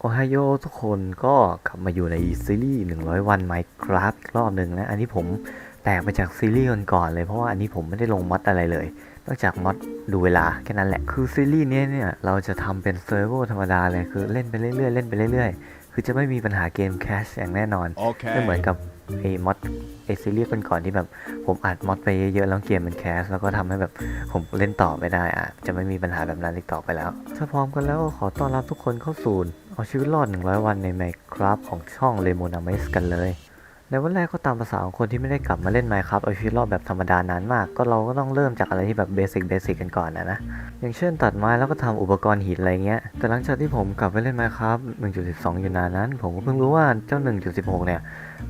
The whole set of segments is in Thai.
โอไฮโอทุกคนก็กลับมาอยู่ในซีรีส์ 100 วัน Minecraft อีกรอบหนึ่งนะ อันนี้ผมแตกมาจากซีรีส์ก่อนๆเลย เพราะว่าอันนี้ผมไม่ได้ลงมอดอะไรเลย นอกจากมอดดูเวลาแค่นั้นแหละ คือซีรีส์เนี้ยเนี่ยเราจะทำเป็นเซิร์ฟเวอร์ธรรมดาเลย คือเล่นไปเรื่อยๆ เล่นไปเรื่อยๆ คือจะไม่มีปัญหาเกมแคชอย่างแน่นอนไม่เหมือน Okay. กับไอ้มอดไอ้ซีรีส์ก่อนๆที่แบบผมอัดมอดไปเยอะๆแล้วเกมมันแคสแล้วก็ทำให้แบบผมเล่นต่อไม่ได้อะจะไม่มีปัญหาแบบนั้นอีกต่อไปแล้ว ถ้าพร้อมกันแล้วก็ขอต้อนรับทุกคนเข้าสู่ เอาชีวิตรอด 100 วันใน Minecraft ของช่อง l e m o n a m e s กันเลย ในวันแรกก็ตามภาษาของคนที่ไม่ได้กลับมาเล่น Minecraft เอาชีวิตรอดแบบธรรมดานานมาก ก็เราก็ต้องเริ่มจากอะไรที่แบบเบสิกเบสิกกันก่อนนะนะ อย่างเช่นตัดไม้แล้วก็ทำอุปกรณ์หินอะไรเงี้ย แต่หลังจากที่ผมกลับไปเล่น Minecraft 1.12 อยู่นานนั้น ผมก็เพิ่งรู้ว่าเจ้า 1.16 เนี่ย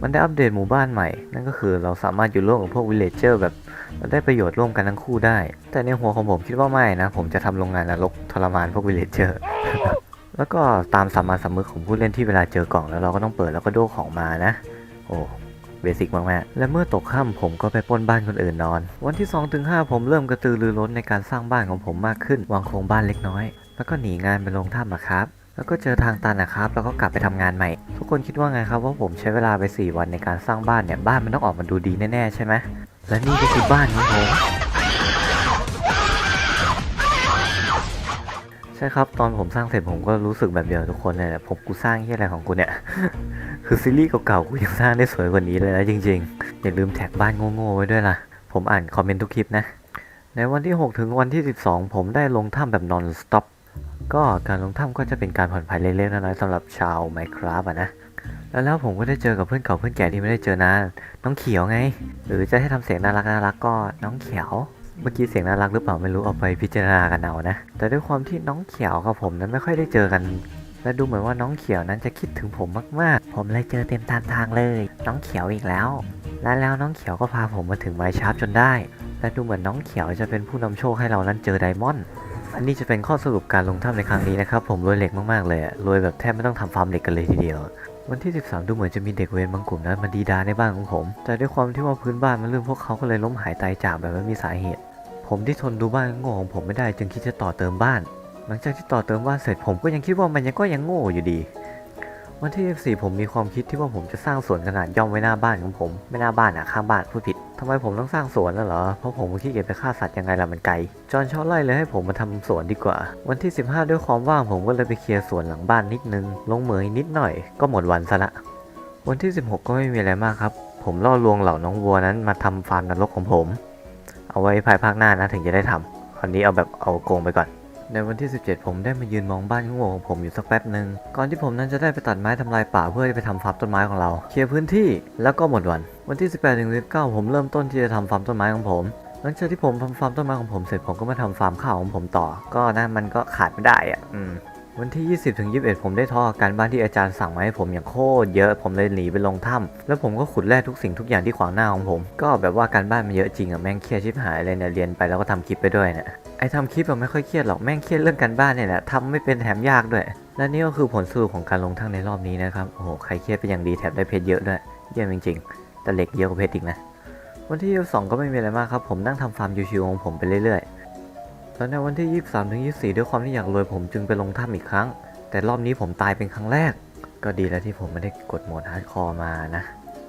มันได้อัปเดตหมู่บ้านใหม่ นั่นก็คือเราสามารถอยู่ร่วมกับพวกวิลเลจเจอร์แบบได้ประโยชน์ร่วมกันทั้งคู่ได้ แต่ในหัวของผมคิดว่าไม่นะ ผมจะทำโรงงานนรกทรมานพวกวิลเลจเจอร์ แล้วก็ตามสามัญสำนึกของผู้เล่นที่เวลาเจอกล่องแล้วเราก็ต้องเปิดแล้วก็โดของมานะ โอ้เบสิกมากๆและเมื่อตกค่ำผมก็ไปป้นบ้านคนอื่นนอน วันที่2ถึง5ผมเริ่มกระตือรือร้นในการสร้างบ้านของผมมากขึ้นวางโครงบ้านเล็กน้อย แล้วก็หนีงานไปลงถ้ำอะครับ แล้วก็เจอทางตันนะครับ แล้วก็กลับไปทำงานใหม่ ทุกคนคิดว่าไงครับว่าผมใช้เวลาไป 4 วันในการสร้างบ้านเนี่ยบ้านมันต้องออกมาดูดีแน่ๆใช่ไหมและนี่ก็คือบ้านของผม ใช่ครับ ตอนผมสร้างเสร็จผมก็รู้สึกแบบเดียวกับทุกคนเลยแหละผมกูสร้างที่อะไรของกูเนี่ย คือซีรีส์เก่าๆกูยังสร้างได้สวยกว่านี้เลยนะจริงๆ อย่าลืมแท็กบ้านโง่ๆไว้ด้วยล่ะ ผมอ่านคอมเมนต์ทุกคลิปนะ ในวันที่ 6 ถึงวันที่ 12 ผมได้ลงถ้ำแบบ non stop ก็การลงถ้ำก็จะเป็นการผ่อนผันเล็กๆน้อยๆสำหรับชาว Minecraft อะนะแล้วแล้วผมก็ได้เจอกับเพื่อนเก่าเพื่อนแก่ที่ไม่ได้เจอนานน้องเขียวไง หรือจะให้ทำเสียงน่ารักน่ารักก็น้องเขียว เมื่อกี้เสียงน่ารักหรือเปล่าไม่รู้เอาไปพิจารณากันเอานะ แต่ด้วยความที่น้องเขียวกับผมนั้นไม่ค่อยได้เจอกัน และดูเหมือนว่าน้องเขียวนั้นจะคิดถึงผมมากๆ ผมเลยเจอเต็มตามทางเลย น้องเขียวอีกแล้ว และแล้วน้องเขียวก็พาผมมาถึงไมชาร์ปจนได้ และดูเหมือนน้องเขียวจะเป็นผู้นำโชคให้เรานั้นเจอไดมอนด์ อันนี้จะเป็นข้อสรุปการลงถ้ำในครั้งนี้นะครับ ผมรวยเหล็กมากๆเลยรวยแบบแทบไม่ต้องทำฟาร์มเหล็กกันเลยทีเดียว วันที่ 13 ดูเหมือนจะมีเด็กเวรบางกลุ่มนั้นมาดีดาในบ้านของผม แต่ด้วยความที่ว่าพื้นบ้านมันลื่นพวกเขาก็เลยล้มหายตายจากแบบไม่มีสาเหตุ ผมที่ทนดูบ้านโง่ของผมไม่ได้จึงคิดจะต่อเติมบ้าน หลังจากที่ต่อเติมบ้านเสร็จผมก็ยังคิดว่ามันยังก็ยังโง่อยู่ดี วันที่14ผมมีความคิดที่ว่าผมจะสร้างสวนขนาดย่อมไว้หน้าบ้านของผม ไม่หน้าบ้านอะข้างบ้านพูดผิดทำไมผมต้องสร้างสวนแล้วเหรอ เพราะผมขี้เกียจไปฆ่าสัตว์ยังไงล่ะมันไกล จอห์นชอบไล่เลยให้ผมมาทำสวนดีกว่า วันที่ 15 ด้วยความว่างผมก็เลยไปเคลียร์สวนหลังบ้านนิดนึง ลงเหมยนิดหน่อยก็หมดวันซะละ วันที่ 16 ก็ไม่มีอะไรมากครับ ผมล่อลวงเหล่าน้องวัวนั้นมาทำฟาร์มนรกของผม เอาไว้ภายภาคหน้านะถึงจะได้ทำวันนี้เอาแบบเอาโกงไปก่อน ในวันที่ 17 ผมได้มายืนมองบ้านโง่ของผมอยู่สักแป๊บหนึ่งก่อนที่ผมนั้นจะได้ไปตัดไม้ทำลายป่าเพื่อไปทำฟาร์มต้นไม้ของเราเคลียร์พื้นที่แล้วก็หมดวัน วันที่ 18ถึง19 ผมเริ่มต้นที่จะทำฟาร์มต้นไม้ของผมหลังจากที่ผมทำฟาร์มต้นไม้ของผมเสร็จผมก็มาทำฟาร์มข้าวของผมต่อ ก็นะมันก็ขาดไม่ได้อะอืมวันที่ 20ถึง21 ผมได้ทอการบ้านที่อาจารย์สั่งมาให้ผมอย่างโคตรเยอะ ผมเลยหนีไปลงถ้ำแล้วผมก็ขุดแร่ทุกสิ่งทุกอย่างที่ขวางหน้าของผม ก็แบบว่าการบ้านมันเยอะจริงอะแม่งเครียดชิบหายเลยเนี่ยเรียนไปแล้วก็ทำคลิปไปด้วยเนี่ย ไอทำคลิปอะไม่ค่อยเครียดหรอกแม่งเครียดเรื่องการบ้านเนี่ยแหละทำไม่เป็นแถมยากด้วย และนี่ก็คือผลสรุปของการลงถ้ำในรอบนี้นะครับโอ้โหใครเครียดเป็นอย่างดีแถมได้เพชรเยอะด้วยเยี่ยมจริงๆแต่เหล็กเยอะกว่าเพชรอีกนะวันที่22ก็ไม่มีอะไรมากครับผมนั่งทำฟาร์มชิวๆของผมไปเรื่อยๆแล้วในวันที่ 23ถึง24 ด้วยความที่อยากรวยผมจึงไปลงถ้ำอีกครั้ง แต่รอบนี้ผมตายเป็นครั้งแรก ก็ดีแล้วที่ผมไม่ได้กดโหมดฮาร์ดคอร์มานะ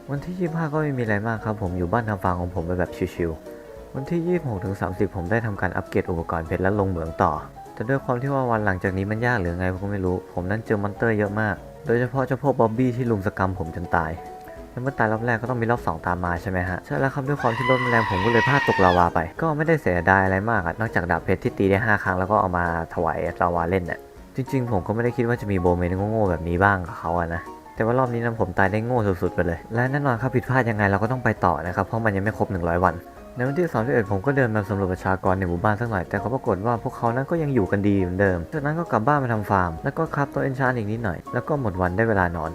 วันที่ 25 ก็ไม่มีอะไรมากครับผมอยู่บ้านทำฟาร์มของผมไปแบบชิวๆ วันที่ 26ถึง30 ผมได้ทำการอัปเกรดอุปกรณ์เพชรและลงเหมืองต่อ แต่ด้วยความที่ว่าวันหลังจากนี้มันยากหรือไงผมก็ไม่รู้ ผมนั้นเจอมอนเตอร์เยอะมาก โดยเฉพาะเจ้าพวกบ๊อบบี้ที่ลุมสกรรมผมจนตาย แล้วเมื่อตายรอบแรกก็ต้องมีรอบสองตามมาใช่ไหมฮะ ใช่แล้วครับด้วยความที่รถมันแรงผมก็เลยพลาดตกลาวาไป ก็ไม่ได้เสียดายอะไรมากอะนอกจากดาบเพชรที่ตีได้ห้าครั้งแล้วก็เอามาถวายลาวาเล่นน่ะ จริง ๆ ผมก็ไม่ได้คิดว่าจะมีโบเมนโง่ๆแบบนี้บ้างกับเขาอะนะแต่ว่ารอบนี้นะผมตายได้โง่สุดๆไปเลย และแน่นอนครับผิดพลาดยังไงเราก็ต้องไปต่อนะครับ เพราะมันยังไม่ครบ 100 วัน ในวันที่ 31 ผมก็เดินมาสำรวจประชากรในหมู่บ้านสักหน่อย แต่ก็ปรากฏว่าพวกเขานั้นก็ยังอยู่กันดีเหมือนเดิม จากนั้นก็กลับบ้านมาทำฟาร์ม แล้วก็ครับตัวเอนชานอีกนิดหน่อย แล้วก็หมดวันได้เวลานอน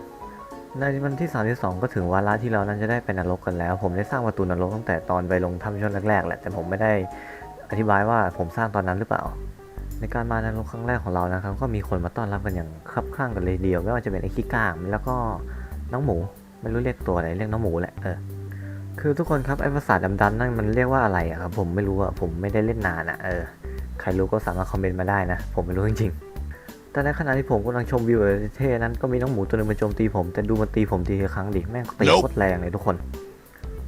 ในวันที่ 32 ก็ถึงวาระที่เรานั้นจะได้ไปนรกกันแล้ว ผมได้สร้างประตูนรกตั้งแต่ตอนไปลงถ้ำช่วงแรกๆแหละ แต่ผมไม่ได้อธิบายว่าผมสร้างตอนนั้นหรือเปล่า ในการมานรกครั้งแรกของเรานะครับ ก็มีคนมาต้อนรับกันอย่างคับข้างกันเลยเดียว ไม่ว่าจะเป็นไอ้ขี้ก้างแล้วก็น้องหมู ไม่รู้เรียกตัวอะไร เรียกน้องหมูแหละ เออ คือทุกคนครับไอ้ภาษาดำๆนั่นมันเรียกว่าอะไรอะครับผมไม่รู้อะผมไม่ได้เล่นนานอะเออใครรู้ก็สามารถคอมเมนต์มาได้นะ ผมไม่รู้จริงๆ แต่ในขณะที่ผมกำลังชมวิวเท่นั้นก็มีน้องหมูตัวหนึงมาโจมตีผมแต่ดูมันตีผมทีครั้งดิแม่งตีโคตรแรงเลยทุกคน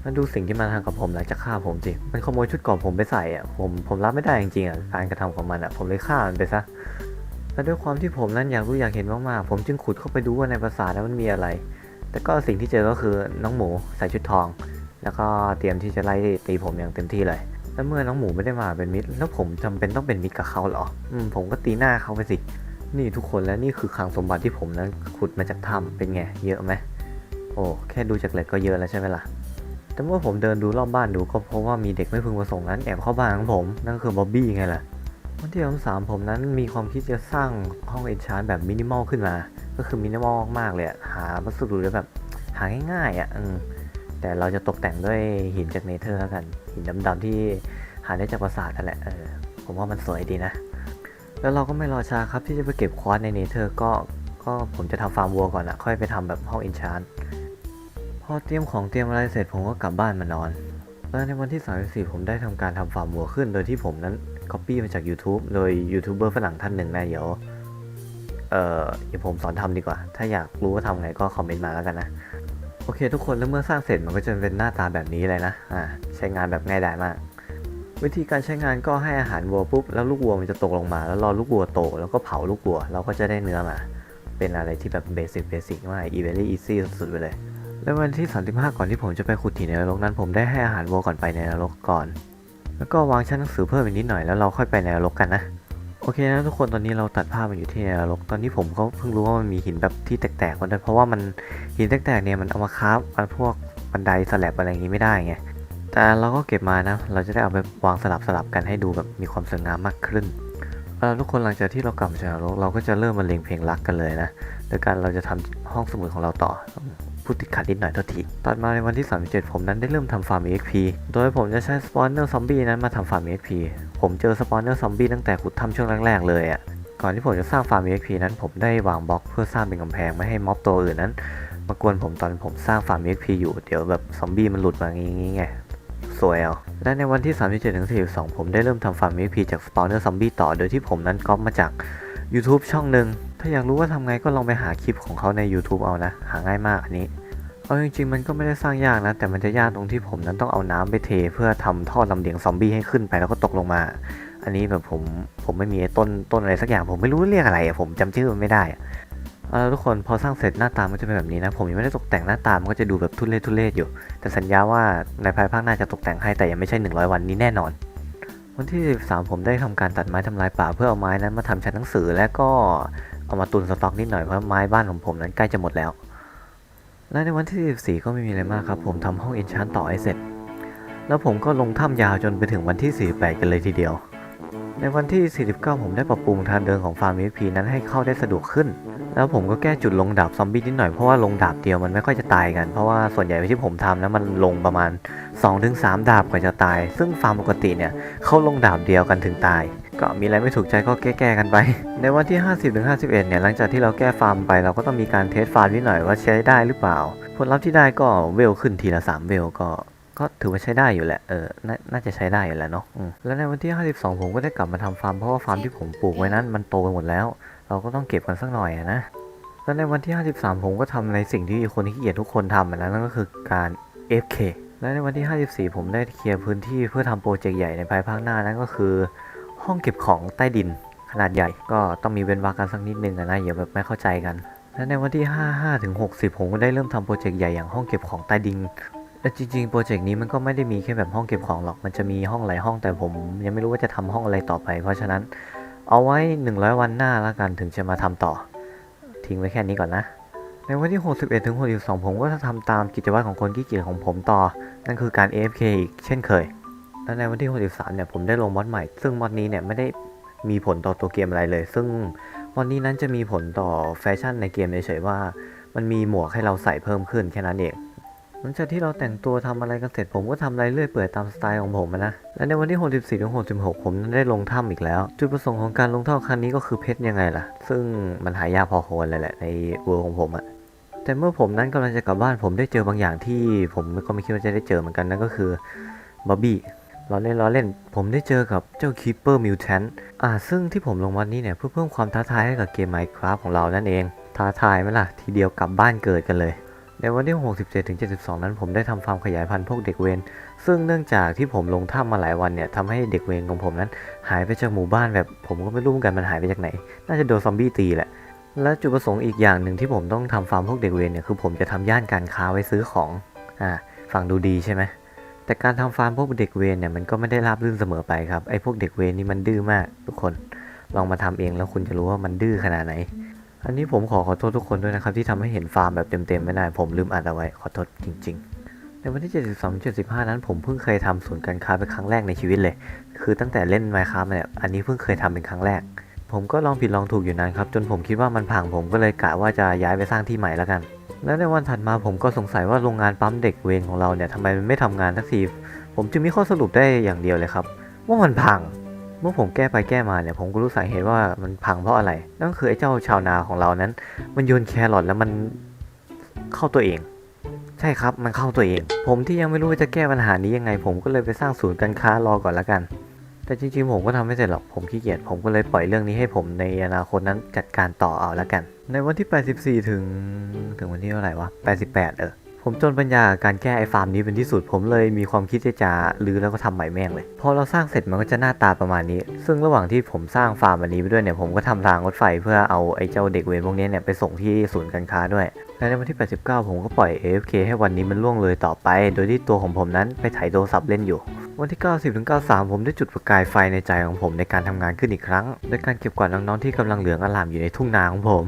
แล้วดูสิ่งที่มันทำกับผมหลังจากฆ่าผมสิงมันขโมยชุดกราะผมไปใส่อะผมผมรับไม่ได้จริงๆอะการกระทำของมันอะผมเลยฆ่ามันไปซะและด้วยความที่ผมนั้นอยากรู้อยากเห็นมากๆผมจึงขุดเข้าไปดูว่าในปราสานั้นมันมีอะไร แต่ก็สิ่งที่เจอก็คือน้องหมูใส่ชุดทอง แล้วก็เตรียมที่จะไล่ตีผมอย่างเต็มที่เลยแล้วเมื่อน้องหมูไม่ได้มาเป็นมิตร แล้วผมจำเป็นต้องเป็นมิตรกับเขาเหรออืมผมก็ตีหน้าเขาไปสิ นี่ทุกคนแล้วนี่คือคลังสมบัติที่ผมนั้นขุดมาจากถ้ำเป็นไง เยอะไหมโอ้แค่ดูจากเหล็กก็เยอะแล้วใช่ไหมล่ะ แต่เมื่อผมเดินดูรอบบ้านดูก็พบว่ามีเด็กไม่พึงประสงค์นั้นแอบเข้าบ้านของผม นั่นคือบ๊อบบี้ไงล่ะวันที่สามผมนั้นมีความคิดจะสร้างห้องเอนชานแบบมินิมอลขึ้นมา ก็คือมินิมอลมากเลยหาวัสดุแบบหาง่ายๆอะอืม แต่เราจะตกแต่งด้วยหินจากเนเธอร์แล้วกัน หินดำๆที่หาได้จากปราสาทนั่นแหละเออผมว่ามันสวยดีนะ แล้วเราก็ไม่รอช้าครับที่จะไปเก็บควอตในเนเธอร์ก็ก็ผมจะทำฟาร์มวัวก่อนอะค่อยไปทำแบบห้องอินชานพอเตรียมของเตรียมอะไรเสร็จผมก็กลับบ้านมานอนแล้วในวันที่ 34 ผมได้ทำการทำฟาร์มวัวขึ้น โดยที่ผมนั้นก๊อปปี้มาจาก YouTube โดยยูทูบเบอร์ฝรั่งท่านหนึ่งนะเดี๋ยวเอ่อเดี๋ยวผมสอนทำดีกว่า ถ้าอยากรู้ว่าทำไงก็คอมเมนต์มาแล้วกันนะ โอเคทุกคนแล้วเมื่อสร้างเสร็จมันก็จะเป็นหน้าตาแบบนี้เลยนะอ่าใช้งานแบบง่ายดายมาก วิธีการใช้งานก็ให้อาหารวัวปุ๊บแล้วลูกวัวมันจะตกลงมา แล้วรอลูกวัวโตแล้วก็เผาลูกวัวเราก็จะได้เนื้อมา เป็นอะไรที่แบบเบสิกเบสิกมากอีเวลี่อีซี่สุดๆไปเลย แล้ววันที่ 35 ก่อนที่ผมจะไปขุดถิ่นในนรกนั้น ผมได้ให้อาหารวัวก่อนไปในนรกก่อน แล้วก็วางชั้นหนังสือเพิ่มอีกนิดหน่อยแล้วเราค่อยไปในนรกกันนะ โอเคนะทุกคนตอนนี้เราตัดภาพมาอยู่ที่นนรกตอนนี้ผมก็เพิ่งรู้ว่ามันมีหินแบบที่แตกๆมันด้วยเพราะว่ามันหินแตกๆเนี่ยมันเอามาคราฟมันพวกบันไดสแลบอะไรอย่างงี้ไม่ได้ไงแต่เราก็เก็บมานะเราจะได้เอาไปวางสลับสลับกันให้ดูแบบมีความสวยงามมากขึ้นเออทุกคนหลังจากที่เรากลับมาจากนรกเราก็จะเริ่มมาเล่งเพลงรักกันเลยนะโดยการเราจะทำห้องสมุดของเราต่อ พูดติดขัดนิดหน่อยโทษทีตัดมาในวันที่ 37 ผมนั้นได้เริ่มทำฟาร์ม EXP โดยผมจะใช้สปอนเนอร์ซอมบี้นั้นมาทำฟาร์ม EXP ผมเจอสปอนเนอร์ซอมบี้ตั้งแต่ขุดถ้ำช่วงแรกๆเลยอะ่ะก่อนที่ผมจะสร้างฟาร์ม EXP นั้นผมได้วางบล็อกเพื่อสร้างเป็นกำแพงไม่ให้ม็อบตัวอื่นนั้นมากวนผมตอนผมสร้างฟาร์ม EXP อยู่เดี๋ยวแบบซอมบี้มันหลุดมาอย่างงี้ไงสวยเอาและในวันที่ 37-42 ผมได้เริ่มทำฟาร์ม EXP จากสปอนเนอร์ซอมบี้ต่อโดยที่ผมนั้นก๊อปมาจาก YouTube ช่องหนึ่งถ้าอยากรู้ว่าทำไงก็ลองไปหาคลิปของเขาใน YouTube เอานะ หาง่ายมากอันนี้เอาจริงๆมันก็ไม่ได้สร้างยากนะ แต่มันจะยากตรงที่ผมนั้นต้องเอาน้ำไปเท เพื่อทำท่อลำเลียงซอมบี้ให้ขึ้นไปแล้วก็ตกลงมา อันนี้แบบผมผมไม่มีต้นต้นอะไรสักอย่าง ผมไม่รู้เรียกอะไรผมจำชื่อมันไม่ได้อะเอาทุกคนพอสร้างเสร็จหน้าตามันจะเป็นแบบนี้นะ ผมยังไม่ได้ตกแต่งหน้าตามันก็จะดูแบบทุเรศทุเรศอยู่ แต่สัญญาว่าในภายภาคหน้าจะตกแต่งให้แต่ยังไม่ใช่ 100 วันนี้แน่นอน วันที่ 13 ผมได้ทำการตัดไม้ทำลายป่าเพื่อเอาไม้นั้นมาทำชั้นหนังสือ และก็เอามาตุนสต็อกนิดหน่อยเพราะไม้บ้านของผมนั้นใกล้จะหมดแล้ว และในวันที่ 14 ก็ไม่มีอะไรมากครับ ผมทำห้องเอนชานต่อให้เสร็จ แล้วผมก็ลงถ้ำยาวจนไปถึงวันที่ 48 กันเลยทีเดียว ในวันที่ 49 ผมได้ปรับปรุงทางเดินของฟาร์ม EXP นั้นให้เข้าได้สะดวกขึ้น แล้วผมก็แก้จุดลงดาบซอมบี้นิดหน่อยเพราะว่าลงดาบเดียวมันไม่ค่อยจะตายกัน เพราะว่าส่วนใหญ่ที่ผมทำนะมันลงประมาณ 2-3 ดาบกว่าจะตาย ซึ่งฟาร์มปกติเนี่ยเขาลงดาบเดียวกันถึงตาย ก็มีอะไรไม่ถูกใจก็แก้ๆกันไป ในวันที่ 50-51 เนี่ยหลังจากที่เราแก้ฟาร์มไป เราก็ต้องมีการเทสฟาร์มนิดหน่อยว่าใช้ได้หรือเปล่า ผลลัพธ์ที่ได้ก็เวลขึ้นทีละ 3 เวลก็ก็ถือว่าใช้ได้อยู่แหละ เออนาน่าจะใช้ได้อยู่แล้วเนาะแล้วในวันที่ 52 ผมก็ได้กลับมาทำฟาร์มเพราะว่าฟาร์มที่ผมปลูกไว้นั้นมันโตไปหมดแล้ว เราก็ต้องเก็บกันสักหน่อยนะแล้วในวันที่ 53 ผมก็ทำในสิ่งที่คนที่เกียจทุกคนทำนะนั่นก็คือการ FK และในวันที่ 54 ผมได้เคลียร์พื้นที่เพื่อทำโปรเจกต์ใหญ่ในภายภาคหน้านั่นก็คือ ห้องเก็บของใต้ดินขนาดใหญ่ก็ต้องมีเว้นวรรคกันสักนิดนึงอะนะอย่าแบบไม่เข้าใจกัน และในวันที่ 55 ถึง 60 ผมก็ได้เริ่มทำโปรเจกต์ใหญ่อย่างห้องเก็บของใต้ดินและจริงๆ โปรเจกต์นี้มันก็ไม่ได้มีแค่แบบห้องเก็บของหรอก มันจะมีห้องหลายห้องแต่ผมยังไม่รู้ว่าจะทำห้องอะไรต่อไป เพราะฉะนั้น เอาไว้ 100 วันหน้าแล้วกันถึงจะมาทำต่อ ทิ้งไว้แค่นี้ก่อนนะ ในวันที่ 61ถึง62 ผมก็จะทำตามกิจวัตรของคนขี้เกียจของผมต่อ นั่นคือการ AFK อีกเช่นเคย และในวันที่ 63 เนี่ยผมได้ลงมอดใหม่ ซึ่งมอดนี้เนี่ยไม่ได้มีผลต่อตัวเกมอะไรเลย ซึ่งมอดนี้นั้นจะมีผลต่อแฟชั่นในเกมเฉยๆว่า มันมีหมวกให้เราใส่เพิ่มขึ้นแค่นั้นเอง หลังจากที่เราแต่งตัวทำอะไรกันเสร็จผมก็ทำอะไรเรื่อยเปื่อยตามสไตล์ของผมนะ และในวันที่ 64ถึง66 ผมนั้นได้ลงถ้ำอีกแล้ว จุดประสงค์ของการลงถ้ำครั้งนี้ก็คือเพชรยังไงล่ะ ซึ่งมันหายากพอโคนเลยแหละในเวอร์ของผมอะแต่เมื่อผมนั้นกำลังจะกลับบ้านผมได้เจอบางอย่างที่ผมก็ไม่คิดว่าจะได้เจอเหมือนกันนั่นก็คือบ๊อบบี้ล้อเล่นล้อเล่น ผมได้เจอกับเจ้า Keeper Mutant อ่า ซึ่งที่ผมลงวันนี้เนี่ยเพื่อเพิ่มความท้าทายให้กับเกม Minecraft ของเรานั่นเอง ท้าทายไหมล่ะ ทีเดียวกลับบ้านเกิดกันเลย ในวันที่ 67 ถึง 72 นั้นผมได้ทำฟาร์มขยายพันธุ์พวกเด็กเวรซึ่งเนื่องจากที่ผมลงถ้ำมาหลายวันเนี่ยทำให้เด็กเวรของผมนั้น หายไปจากหมู่บ้านแบบผมก็ไม่รู้เหมือนกันมันหายไปจากไหน น่าจะโดนซอมบี้ตีแหละ และจุดประสงค์อีกอย่างหนึ่งที่ผมต้องทำฟาร์มพวกเด็กเวรเนี่ยคือผมจะทำย่านการค้าไว้ซื้อของ อ่า ฟังดูดีใช่ไหม แต่การทำฟาร์มพวกเด็กเวรเนี่ยมันก็ไม่ได้ราบรื่นเสมอไปครับ ไอ้พวกเด็กเวรนี่มันดื้อมาก ทุกคน ลองมาทำเองแล้วคุณจะรู้ว่ามันดื้อขนาดไหน อันนี้ผมขอขอโทษทุกคนด้วยนะครับ ที่ทำให้เห็นฟาร์มแบบเต็มๆไม่ได้ผมลืมอัดเอาไว้ขอโทษจริง ๆ ในวันที่ 72 75 นั้นผมเพิ่งเคยทำศูนย์การค้าเป็นครั้งแรกในชีวิตเลย คือตั้งแต่เล่น Minecraft มาเนี่ยอันนี้เพิ่งเคยทำเป็นครั้งแรก ผมก็ลองผิดลองถูกอยู่นานครับจนผมคิดว่ามันพังผมก็เลยกะว่าจะย้ายไปสร้างที่ใหม่แล้วกัน และในวันถัดมาผมก็สงสัยว่าโรงงานปั๊มเด็กเวรของเราเนี่ยทำไมมันไม่ทำงานสักทีผมจึงมีข้อสรุปได้อย่างเดียวเลยครับ ว่ามันพัง เมื่อผมแก้ไปแก้มาเนี่ยผมก็รู้สาเหตุว่ามันพังเพราะอะไร นั่นคือไอ้เจ้าชาวนาของเรานั้น มันโยนแครอทแล้วมันเข้าตัวเอง ใช่ครับมันเข้าตัวเอง ผมที่ยังไม่รู้ว่าจะแก้ปัญหานี้ยังไง ผมก็เลยไปสร้างศูนย์การค้ารอก่อนละกัน แต่จริงๆ ผมก็ทำไม่เสร็จหรอกผมขี้เกียจผมก็เลยปล่อยเรื่องนี้ให้ผมในอนาคตนั้นจัดการต่อเอาละกัน ในวันที่ 84 ถึงถึงวันที่เท่าไหร่วะ88 เออ ผมจนปัญญาการแก้ไอ้ฟาร์มนี้เป็นที่สุด ผมเลยมีความคิดที่จะรื้อแล้วก็ทำใหม่แม่งเลย พอเราสร้างเสร็จมันก็จะหน้าตาประมาณนี้ ซึ่งระหว่างที่ผมสร้างฟาร์มอันนี้ไปด้วยเนี่ยผมก็ทำรางรถไฟเพื่อเอาไอ้เจ้าเด็กเวรพวกนี้เนี่ยไปส่งที่ศูนย์การค้าด้วยและในวันที่ 89 ผมก็ปล่อย AFK ให้วันนี้มันล่วงเลยต่อไป โดยที่ตัวของผมนั้นไปถ่ายโทรศัพท์เล่นอยู่ วันที่ 90ถึง93 ผมได้จุดประกายไฟในใจของผมในการทำงานขึ้นอีกครั้งโดยการเก็บกวาดน้องๆที่กำลังเหลืองอลามอยู่ในทุ่งนาของผม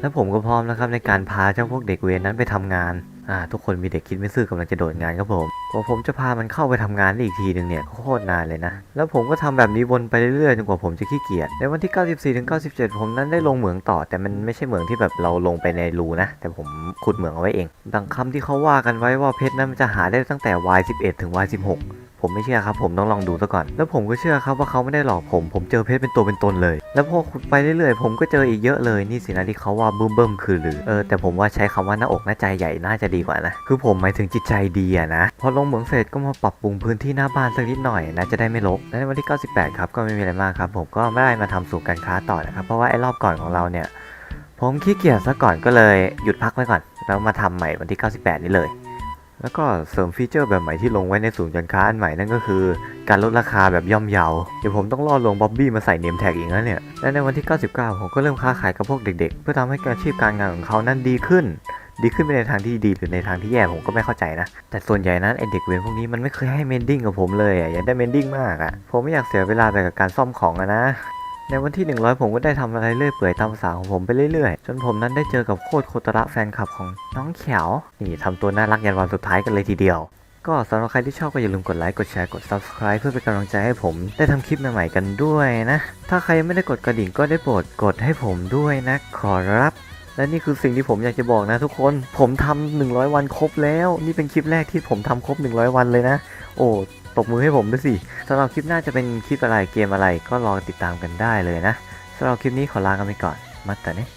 และผมก็พร้อมนะครับในการพาเจ้าพวกเด็กเวรนั้นไปทำงาน อ่าทุกคนมีเด็กคิดไม่ซื่อกำลังจะโดดงานครับผมกว่าผมจะพามันเข้าไปทำงานได้อีกทีหนึ่งเนี่ยโคตรนานเลยนะ แล้วผมก็ทำแบบนี้วนไปเรื่อยๆจนกว่าผมจะขี้เกียจในวันที่ 94ถึง97 ผมนั้นได้ลงเหมืองต่อ แต่มันไม่ใช่เหมืองที่แบบเราลงไปในรูนะ แต่ผมขุดเหมืองเอาไว้เองดังคำที่เขาว่ากันไว้ว่าเพชรนั้นมันจะหาได้ตั้งแต่ Y11 ถึง Y16 ผมไม่เชื่อครับ ผมต้องลองดูซะก่อน แล้วผมก็เชื่อครับว่าเขาไม่ได้หลอกผม ผมเจอเพชรเป็นตัวเป็นตนเลย แล้วพอขุดไปเรื่อยๆ ผมก็เจออีกเยอะเลยนี่สินะที่เขาว่าบึ้มเบิ้มคือหรือ เออแต่ผมว่าใช้คำว่าหน้าอกหน้าใจใหญ่น่าจะดีกว่านะ คือผมหมายถึงจิตใจดีอะนะ พอลงเหมืองเสร็จก็มาปรับปรุงพื้นที่หน้าบ้านสักนิดหน่อยนะจะได้ไม่รกและในวันที่ 98 ครับก็ไม่มีอะไรมากครับ ผมก็ไม่ได้มาทำสู่การค้าต่อนะครับ เพราะว่าไอ้รอบก่อนของเราเนี่ย ผมขี้เกียจซะก่อนก็เลยหยุดพักไว้ก่อน แล้วมาทำใหม่วันที่ 98 นี้เลย แล้วก็เสริมฟีเจอร์แบบใหม่ที่ลงไว้ในศูนย์การค้าอันใหม่นั่นก็คือ การลดราคาแบบย่อมเยา เดี๋ยวผมต้องล่อลวงบ๊อบบี้มาใส่เนมแท็กอีกแล้วเนี่ย และในวันที่ 99 ผมก็เริ่มค้าขายกับพวกเด็กๆ เพื่อทำให้อาชีพการงานของเขานั้นดีขึ้น ดีขึ้นไปในทางที่ดีหรือในทางที่แย่ผมก็ไม่เข้าใจนะ แต่ส่วนใหญ่นั้นไอเด็กเวรพวกนี้มันไม่เคยให้เมนดิ้งกับผมเลยอะอยากได้เมนดิ้งมากอะผมไม่อยากเสียเวลาไปกับการซ่อมของอะนะ ในวันที่ 100 ผมก็ได้ทำอะไรเรื่อยเปื่อยตามภาษาของผมไปเรื่อยๆ จนผมนั้นได้เจอกับโคตรโคตระแฟนคลับของน้องเขียว นี่ทำตัวน่ารักยันวันสุดท้ายกันเลยทีเดียว ก็สำหรับใครที่ชอบก็อย่าลืมกดไลค์ กดแชร์ กด Subscribe เพื่อเป็นกำลังใจให้ผม ได้ทำคลิปใหม่ๆกันด้วยนะ ถ้าใครยังไม่ได้กดกระดิ่งก็ได้โปรดกดให้ผมด้วยนะขอรับและนี่คือสิ่งที่ผมอยากจะบอกนะทุกคน ผมทำ100 วันครบแล้ว นี่เป็นคลิปแรกที่ผมทำครบ 100 วันเลยนะ โอ้ ตบมือให้ผมด้วยสิสำหรับคลิปหน้าจะเป็นคลิปอะไรเกมอะไรก็รอติดตามกันได้เลยนะสำหรับคลิปนี้ขอลากันไปก่อน มาแต่เนี่ย